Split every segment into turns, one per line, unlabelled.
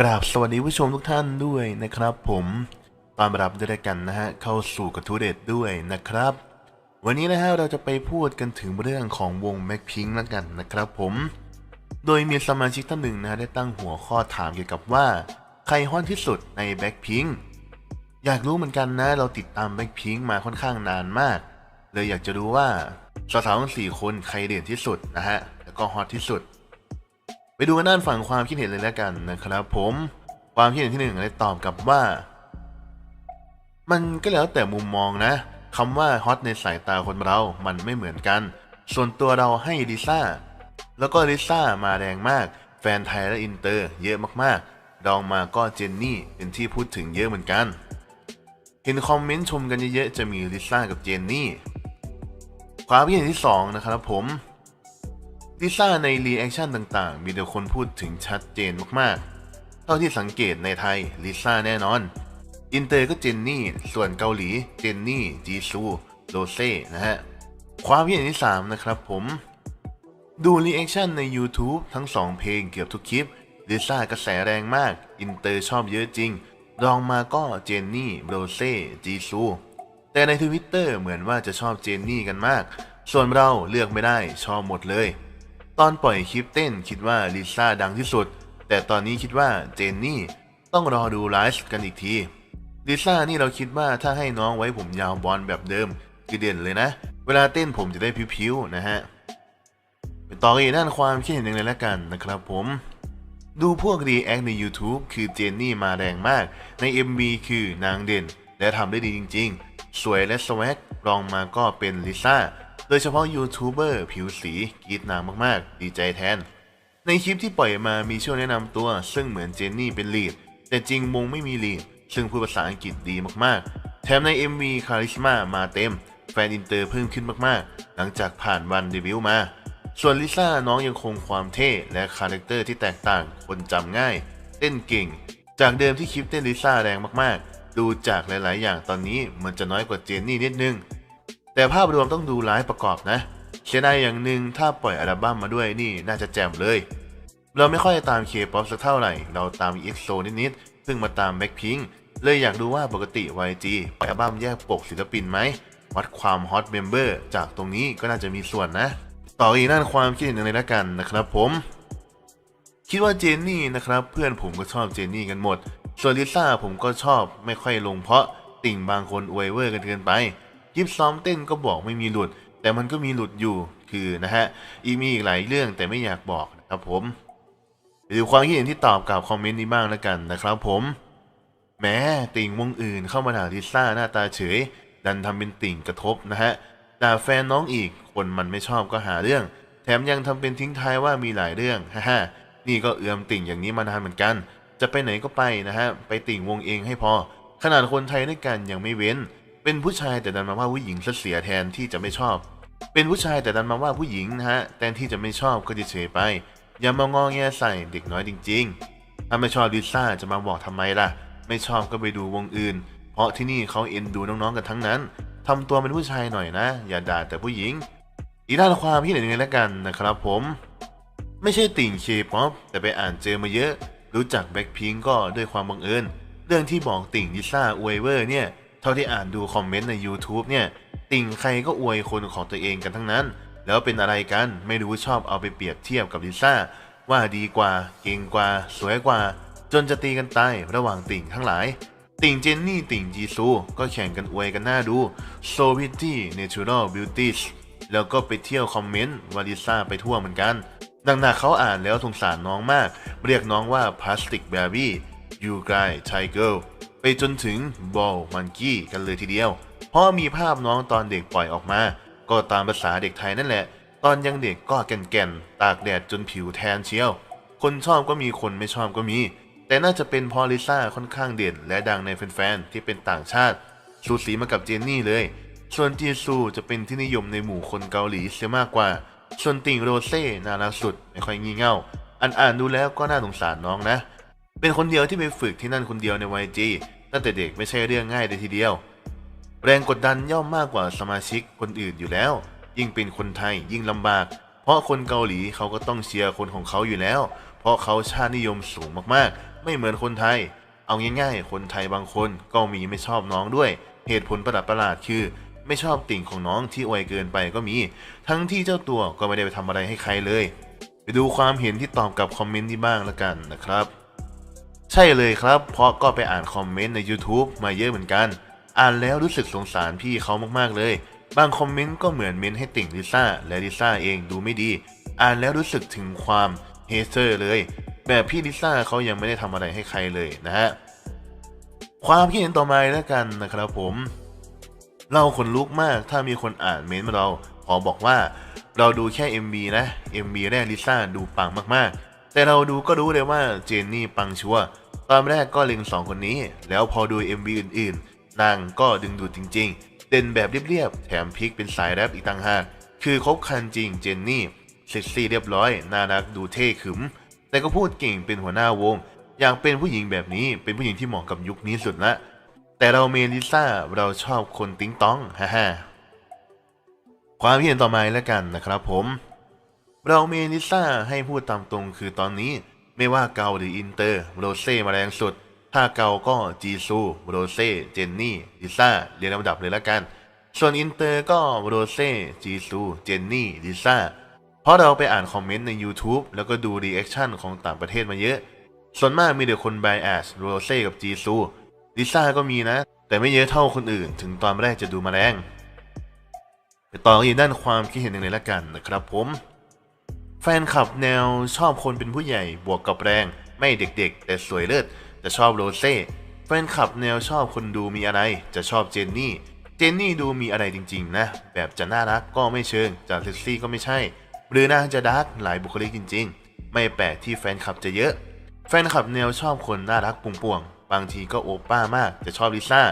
กราบสวัสดีผู้ชมทุกท่านด้วยนะครับผมตอนรับด้วยกันนะฮะเข้าสู่กระทูเดตด้วยนะครับ วันนี้นะฮะเราจะไปพูดกันถึงเรื่องของวงแม็กพิงแล้วกันนะครับผม โดยมีสมาชิกท่านหนึ่งนะฮะได้ตั้งหัวข้อถามเกี่ยวกับว่า ใครฮอตที่สุดในแบ็คพิงอยากรู้เหมือนกันนะ เราติดตามแบ็คพิงมาค่อนข้างนานมาก เลยอยากจะรู้ว่าสาวๆทั้งสี่คนใครเด่นที่สุดนะฮะแล้วก็ฮอตที่สุด ดูกันด้านฝั่งความคิดเห็นเลยแล้วกันนะครับผมความคิดเห็นที่หนึ่งเลยตอบกลับว่า มันก็แล้วแต่มุมมองนะคำว่าฮอตในสายตาคนเรา มันไม่เหมือนกัน ส่วนตัวเราให้ลิซ่า แล้วก็ลิซ่ามาแรงมาก แฟนไทยและอินเตอร์ เยอะมากๆ ดองมาก็เจนนี่เป็นที่พูดถึงเยอะเหมือนกัน เห็นคอมเมนต์ชมกันเยอะๆ จะมีลิซ่ากับเจนนี่ ความคิดเห็นที่สองนะครับผม ลิซ่าในรีแอคชั่นต่างๆ มีแต่คนพูดถึงชัดเจนมากๆ เท่าที่สังเกตในไทยลิซ่าแน่นอน อินเตอร์ก็เจนนี่ ส่วนเกาหลีเจนนี่ จีซูโรเซ่นะฮะ ความคิเห็นที่ 3 นะครับผม ดูรีแอคชั่นใน YouTube ทั้ง 2 เพลงเกือบทุกคลิปลิซ่ากระแสแรงมาก อินเตอร์ชอบเยอะจริง รองมาก็เจนนี่โรเซ่จีซูแต่ในทวิตเตอร์เหมือนว่าจะชอบเจนนี่กันมาก ส่วนเราเลือกไม่ได้ชอบหมดเลย ตอนปล่อยคลิปเต้นคิดว่าลิซ่าดังที่สุด แต่ตอนนี้คิดว่าเจนนี่ต้องรอดูไลฟ์กันอีกทีลิซ่านี่เราคิดว่าถ้าให้น้องไว้ผมยาวบอลแบบเดิมคือเด่นเลยนะ เวลาเต้นผมจะได้พิ้วๆนะฮะไปต่อกันอีกด้านความคิดเห็นหนึ่งเลยละกันนะครับผมดูพวกรีแอคใน YouTube คือเจนนี่มาแรงมาก ใน MV คือนางเด่น และทำได้ดีจริง ๆ สวยและสวักรองมาก็เป็นลิซ่า โดยเฉพาะยูทูบเบอร์ผิวสีกรีดนางมากๆ ดีใจแทน ในคลิปที่ปล่อยมามีช่วงแนะนำตัว ซึ่งเหมือนเจนนี่เป็นลีด แต่จริงวงไม่มีลีด ซึ่งพูดภาษาอังกฤษดีมากๆ แถมใน MV คาริสมามาเต็ม แฟนอินเตอร์เพิ่มขึ้นมากๆ หลังจากผ่านวันเดบิวต์มา ส่วนลิซ่าน้องยังคงความเท่และคาแรคเตอร์ที่แตกต่าง คนจำง่าย เต้นเก่ง จากเดิมที่คลิปเต้นลิซ่าแรงมากๆ ดูจากหลาย ๆ อย่างตอนนี้มันจะน้อยกว่าเจนนี่นิดนึง แต่ภาพรวมต้องดูไลฟ์ประกอบนะเสียดายอย่างหนึ่งถ้าปล่อยอัลบั้มมาด้วยนี่น่าจะแจ่มเลย เราไม่ค่อยตามเคป๊อปสักเท่าไหร่ เราตาม EXO นิดๆเพิ่งมาตามแบ็คพิงเลยอยากดูว่าปกติ YG ปล่อยอัลบั้มแยกปกศิลปินไหม วัดความฮอตเมมเบอร์จากตรงนี้ก็น่าจะมีส่วนนะ ต่ออีกด้านความคิดเห็นหนึ่งเลยละกันนะครับผม คิดว่าเจนนี่นะครับ เพื่อนผมก็ชอบเจนนี่กันหมด ส่วนลิซ่าผมก็ชอบไม่ค่อยลงเพราะติ่งบางคนอวยเวอร์กันเกินไป ยิบซ้อมเต้นก็บอกไม่มีหลุด แต่มันก็มีหลุดอยู่คือนะฮะอีกมีอีกหลายเรื่องแต่ไม่อยากบอกนะครับผมไปดูความคิดเห็นที่ตอบกับคอมเมนต์นี้บ้างแล้วกันนะครับผมแม้ติ่งวงอื่นเข้ามาด่าลิซ่าหน้าตาเฉย ดันทำเป็นติ่งกระทบนะฮะด่าแฟนน้องอีกคนมันไม่ชอบก็หาเรื่อง แถมยังทำเป็นทิ้งท้ายว่ามีหลายเรื่องฮ่าฮนี่ก็เอือมติ่งอย่างนี้มานานเหมือนกัน จะไปไหนก็ไปนะฮะไปติ่งวงเองให้พอ ขนาดคนไทยด้วยกันยังไม่เว้น เป็นผู้ชายแต่ดันมาว่าผู้หญิงซะเสียแทนที่จะไม่ชอบ เป็นผู้ชายแต่ดันมาว่าผู้หญิงนะฮะแทนที่จะไม่ชอบก็จะเฉยไป อย่ามางอแงใส่เด็กน้อยจริง ๆ ถ้าไม่ชอบลิซ่าจะมาบอกทำไมล่ะ ไม่ชอบก็ไปดูวงอื่น เพราะที่นี่เขาเอ็นดูน้องๆกันทั้งนั้นทำตัวเป็นผู้ชายหน่อยนะ อย่าด่าแต่ผู้หญิง อีกด้านความคิดเห็นหนึ่งแล้วกันนะครับผม ไม่ใช่ติ่งเคป๊อปแต่ไปอ่านเจอมาเยอะ รู้จักแบ็คพิงก็ด้วยความบังเอิญเรื่องที่บอกติ่งลิซ่าอวยเวอร์เนี่ย เท่าที่อ่านดูคอมเมนต์ใน YouTube เนี่ย ติ่งใครก็อวยคนของตัวเองกันทั้งนั้น แล้วเป็นอะไรกันไม่รู้ชอบเอาไปเปรียบเทียบกับลิซ่าว่าดีกว่า เก่งกว่า สวยกว่า จนจะตีกันตายระหว่างติ่งทั้งหลาย ติ่งเจนนี่ติ่งจีซู ก็แข่งกันอวยกันหน้าดู So Pretty Natural Beauties แล้วก็ไปเที่ยวคอมเมนต์วาลิซ่าไปทั่วเหมือนกันดังนั้นเขาอ่านแล้วสงสารน้องมาก เรียกน้องว่าพลาสติก b บ b ี e ยูไกไทเกิล ไปจนถึงบอลมันกี้กันเลยทีเดียว เพราะมีภาพน้องตอนเด็กปล่อยออกมา ก็ตามภาษาเด็กไทยนั่นแหละ ตอนยังเด็กก็แก่นๆ ตากแดดจนผิวแทนเชียว คนชอบก็มีคนไม่ชอบก็มี แต่น่าจะเป็นพอลิซ่าค่อนข้างเด่น และดังในแฟนๆ ที่เป็นต่างชาติ สูสีมากับเจนนี่เลย ส่วนจีซูจะเป็นที่นิยมในหมู่คนเกาหลีเสียมากกว่า ส่วนติ่งโรเซ่น่ารักสุดไม่ค่อยงี่เง่าอ่านดูแล้วก็น่าสงสารน้องนะ เป็นคนเดียวที่ไปฝึกที่นั่นคนเดียวในวัยจี ตั้งแต่เด็กไม่ใช่เรื่องง่ายเลยทีเดียว แรงกดดันย่อมมากกว่าสมาชิกคนอื่นอยู่แล้ว ยิ่งเป็นคนไทยยิ่งลำบาก เพราะคนเกาหลีเขาก็ต้องเชียร์คนของเขาอยู่แล้ว เพราะเขาชาตินิยมสูงมากๆ ไม่เหมือนคนไทย เอาง่ายๆ คนไทยบางคนก็มีไม่ชอบน้องด้วย เหตุผลประหลาดประหลาดๆคือ ไม่ชอบติ่งของน้องที่อวยเกินไปก็มี ทั้งที่เจ้าตัวก็ไม่ได้ไปทำอะไรให้ใครเลย ไปดูความเห็นที่ตอบกับคอมเมนต์ที่บ้างละกันนะครับ ใช่เลยครับ เพราะก็ไปอ่านคอมเมนต์ใน YouTube มาเยอะเหมือนกัน อ่านแล้วรู้สึกสงสารพี่เขามากๆเลย บางคอมเมนต์ก็เหมือนเม้นให้ติ่งลิซ่าและลิซ่าเองดูไม่ดี อ่านแล้วรู้สึกถึงความเฮเซอร์เลย แบบพี่ลิซ่าเขายังไม่ได้ทำอะไรให้ใครเลยนะฮะ ความคิดเห็นต่อมาแล้วกันนะครับผม เราขนลุกมากถ้ามีคนอ่านเม้นต์มาเราขอบอกว่าเราดูแค่ MV นะ MV แรกลิซ่าดูปังมากๆ แต่เราดูก็รู้เลยว่าเจนนี่ปังชัวร์ ตอนแรกก็เล็งสองคนนี้ แล้วพอดู MV อื่นๆ นางก็ดึงดูดจริง ๆ เด่นแบบเรียบๆ แถมพลิกเป็นสายแรปอีกต่างหาก คือครบคันจริงเจนนี่เซ็กซี่เรียบร้อย น่ารักดูเท่ขึม แต่ก็พูดเก่งเป็นหัวหน้าวง อยากเป็นผู้หญิงแบบนี้ เป็นผู้หญิงที่เหมาะกับยุคนี้สุดละ แต่เราเมลิซ่า เราชอบคนติ๊งต้อง ฮ่าฮ่าความเห็นต่อมาแล้วกันนะครับผม เราเมลิซ่าให้พูดตามตรงคือตอนนี้ ไม่ว่าเกาหรืออินเตอร์โรเซ่มาแรงสุด ถ้าเกาก็จีซูโรเซ่เจนนี่ลิซ่าเรียงลำดับเลยละกัน ส่วนอินเตอร์ก็โรเซ่จีซูเจนนี่ลิซ่าเพราะเราไปอ่านคอมเมนต์ใน YouTube แล้วก็ดูรีแอคชั่นของต่างประเทศมาเยอะ ส่วนมากมีแต่คนไบแอสโรเซ่กับจีซูลิซ่าก็มีนะ แต่ไม่เยอะเท่าคนอื่น ถึงตอนแรกจะดูมาแรงไปต่ออีกด้านความคิดเห็นหนึ่งเลยละกันนะครับผม แฟนคลับแนวชอบคนเป็นผู้ใหญ่บวกกับแรง ไม่เด็กๆ แต่สวยเลิศจะชอบโรเซ่แฟนคลับแนวชอบคนดูมีอะไร จะชอบเจนนี่ เจนนี่ดูมีอะไรจริงๆ นะ แบบจะน่ารักก็ไม่เชิงจะเซ็กซี่ก็ไม่ใช่ หรือนางจะดาร์กหลายบุคลิกจริง ๆ ไม่แปลกที่แฟนคลับจะเยอะ แฟนคลับแนวชอบคนน่ารักปุ่วงๆบางทีก็โอป้ามากจะชอบลิซ่า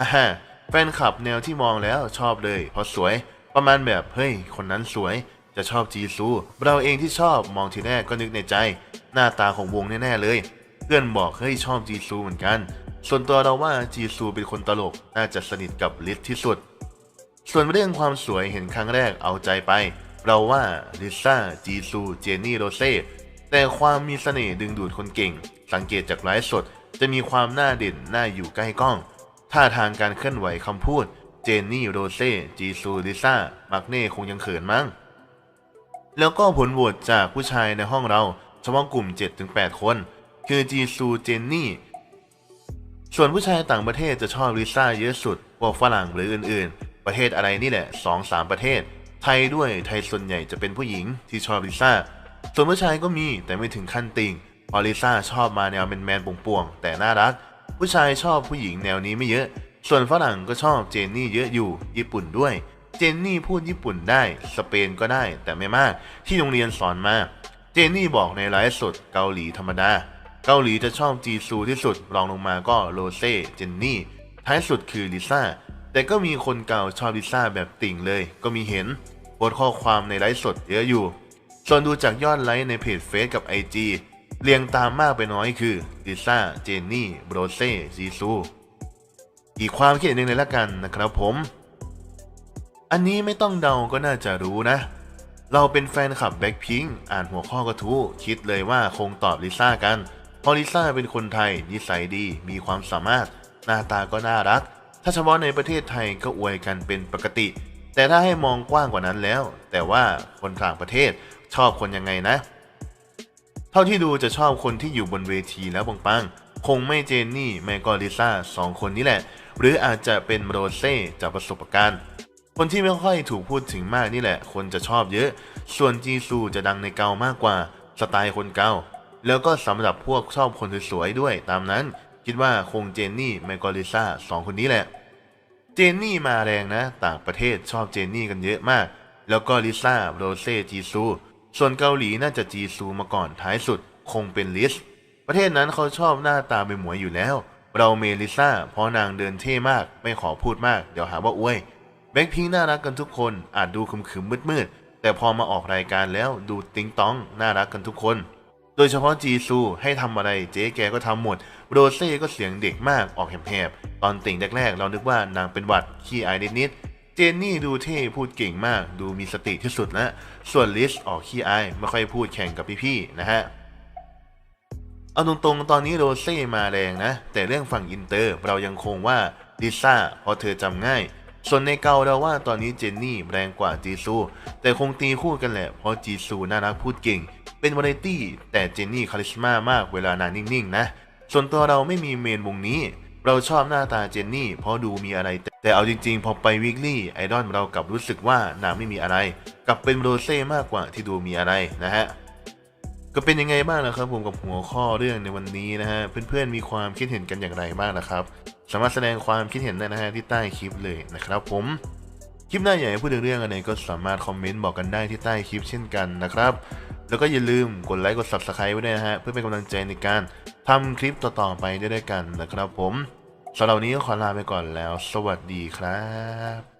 อ่าแฟนคลับแนวที่มองแล้วชอบเลยเพราะสวย ประมาณแบบเฮ้ยคนนั้นสวย จะชอบจีซู เราเองที่ชอบมองทีแรกก็นึกในใจ หน้าตาของวงแน่ๆเลย เพื่อนบอกเฮ้ยชอบจีซูเหมือนกัน ส่วนตัวเราว่าจีซูเป็นคนตลก น่าจะสนิทกับลิซที่สุด ส่วนเรื่องความสวยเห็นครั้งแรกเอาใจไป เราว่าลิซ่าจีซู เจนนี่โรเซ่แต่ความมีเสน่ห์ดึงดูดคนเก่ง สังเกตจากไลฟ์สด จะมีความน่าเด่นน่าอยู่ใกล้กล้องท่าทางการเคลื่อนไหวคำพูด เจนนี่โรเซ่จีซูลิซ่ามักเน่คงยังเขินมั้ง แล้วก็ผลโหวตจากผู้ชายในห้องเราเฉพาะกลุ่ม 7-8 คน คือจีซูเจนนี่ ส่วนผู้ชายต่างประเทศจะชอบลิซ่าเยอะสุดพวกฝรั่งหรืออื่น ๆ ประเทศอะไรนี่แหละ 2-3 ประเทศ ไทยด้วยไทยส่วนใหญ่จะเป็นผู้หญิงที่ชอบลิซ่า ส่วนผู้ชายก็มีแต่ไม่ถึงขั้นติงพอลิซ่าชอบมาแนวแมนๆป่วงๆแต่น่ารัก ผู้ชายชอบผู้หญิงแนวนี้ไม่เยอะ ส่วนฝรั่งก็ชอบเจนนี่เยอะอยู่ญี่ปุ่นด้วย เจนนี่พูดญี่ปุ่นได้ สเปนก็ได้ แต่ไม่มาก ที่โรงเรียนสอนมา เจนนี่บอกในไลฟ์สดเกาหลีธรรมดา เกาหลีจะชอบจีซูที่สุด รองลงมาก็โรเซ่เจนนี่ ท้ายสุดคือลิซ่า แต่ก็มีคนเก่าชอบลิซ่าแบบติ่งเลย ก็มีเห็นโพสต์ข้อความในไลฟ์สดเยอะอยู่ ส่วนดูจากยอดไลค์ในเพจเฟซกับ IG เรียงตามมากไปน้อยคือลิซ่า เจนนี่ โรเซ่จีซู อีกความคิดหนึ่งเลยละกันนะครับผม อันนี้ไม่ต้องเดาก็น่าจะรู้นะ เราเป็นแฟนคลับแบ็คพิงอ่านหัวข้อกระทู้คิดเลยว่าคงตอบลิซ่ากัน เพราะลิซ่าเป็นคนไทย นิสัยดี มีความสามารถ หน้าตาก็น่ารัก ถ้าเฉพาะในประเทศไทยก็อวยกันเป็นปกติ แต่ถ้าให้มองกว้างกว่านั้นแล้ว แต่ว่าคนต่างประเทศชอบคนยังไงนะ เท่าที่ดูจะชอบคนที่อยู่บนเวทีแล้วปังๆ คงไม่เจนนี่ไม่ก็ลิซ่าสองคนนี้แหละ หรืออาจจะเป็นโรเซ่จากประสบการณ์ คนที่ไม่ค่อยถูกพูดถึงมากนี่แหละ คนจะชอบเยอะ ส่วนจีซูจะดังในเกามากกว่าสไตล์คนเกาแล้วก็สำหรับพวกชอบคนสวยๆด้วย ตามนั้น คิดว่าคงเจนนี่ไมกอลิซ่าสองคนนี้แหละ เจนนี่มาแรงนะ ต่างประเทศชอบเจนนี่กันเยอะมาก แล้วก็ลิซ่าโรเซ่จีซู ส่วนเกาหลีน่าจะจีซูมาก่อนท้ายสุด คงเป็นลิส ประเทศนั้นเขาชอบหน้าตาเป็นหมวยอยู่แล้ว เราเมลิซ่าเพราะนางเดินเท่มาก ไม่ขอพูดมาก เดี๋ยวหาว่าอวย แบ็คพิงน่ารักกันทุกคน อาจดูขึมๆมืดๆ แต่พอมาออกรายการแล้วดูติงต้องน่ารักกันทุกคน โดยเฉพาะจีซูให้ทำอะไรเจ๊แกก็ทำหมด โรเซ่ก็เสียงเด็กมากออกแหบๆ ตอนติ่งแรกๆ เรานึกว่านางเป็นหวัดขี้อายนิดๆ เจนนี่ดูเท่พูดเก่งมาก ดูมีสติที่สุดนะ ส่วนลิสออกขี้อายไม่ค่อยพูดแข่งกับพี่ๆ นะฮะเอาตรงๆ ตอนนี้โรเซ่มาแรงนะ แต่เรื่องฝั่งอินเตอร์เรายังคงว่าลิซ่าเพราะเธอจำง่าย ส่วนในเกาเราว่าตอนนี้เจนนี่แรงกว่าจีซู แต่คงตีคู่กันแหละ เพราะจีซูน่ารักพูดเก่ง เป็นวาไรตี้ แต่เจนนี่คาริสมามากเวลานานนิ่งๆ นะ ส่วนตัวเราไม่มีเมนวงนี้ เราชอบหน้าตาเจนนี่ เพราะดูมีอะไร แต่เอาจริงๆ พอไปวิกลี่ไอดอลเรากลับรู้สึกว่านางไม่มีอะไร กลับเป็นโรเซ่มากกว่าที่ดูมีอะไรนะฮะก็เป็นยังไงบ้างนะครับผมกับหัวข้อเรื่องในวันนี้นะฮะเพื่อนๆมีความคิดเห็นกันอย่างไรบ้างนะครับ สามารถแสดงความคิดเห็นได้นะฮะที่ใต้คลิปเลยนะครับผมคลิปหน้าอยากให้พูดถึงเรื่องอะไรก็สามารถคอมเมนต์บอกกันได้ที่ใต้คลิปเช่นกันนะครับ แล้วก็อย่าลืมกดไลค์กด subscribe ไว้ด้วยนะฮะเพื่อเป็นกำลังใจในการทำคลิปต่อๆไปด้วยกันนะครับผมสำหรับวันนี้ก็ขอลาไปก่อนแล้ว สวัสดีครับ